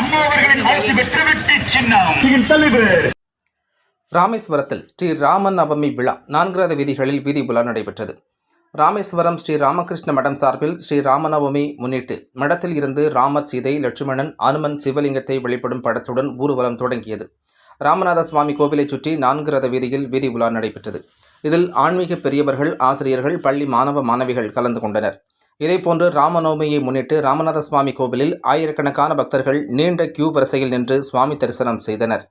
அம்மா அவர்களின் ஆட்சி வெற்றி சின்னம். தலைவர் ராமேஸ்வரத்தில் ஸ்ரீ ராம நவமி விழா நான்காவது வீதிகளில் வீதி உலா நடைபெற்றது. ராமேஸ்வரம் ஸ்ரீ ராமகிருஷ்ண மடம் சார்பில் ஸ்ரீ ராமநவமி முன்னிட்டு மடத்தில் இருந்து ராமர் சீதை லட்சுமணன் அனுமன் சிவலிங்கத்தை வெளிப்படும் படத்துடன் ஊர்வலம் தொடங்கியது. ராமநாத சுவாமி கோவிலைச் சுற்றி நான்கு ரத வீதியில் வீதி உலா நடைபெற்றது. இதில் ஆன்மீக பெரியவர்கள் ஆசிரியர்கள் பள்ளி மாணவ மாணவிகள் கலந்து கொண்டனர். இதேபோன்று ராமநவமியை முன்னிட்டு ராமநாத சுவாமி கோவிலில் ஆயிரக்கணக்கான பக்தர்கள் நீண்ட கியூ வரிசையில் நின்று சுவாமி தரிசனம் செய்தனர்.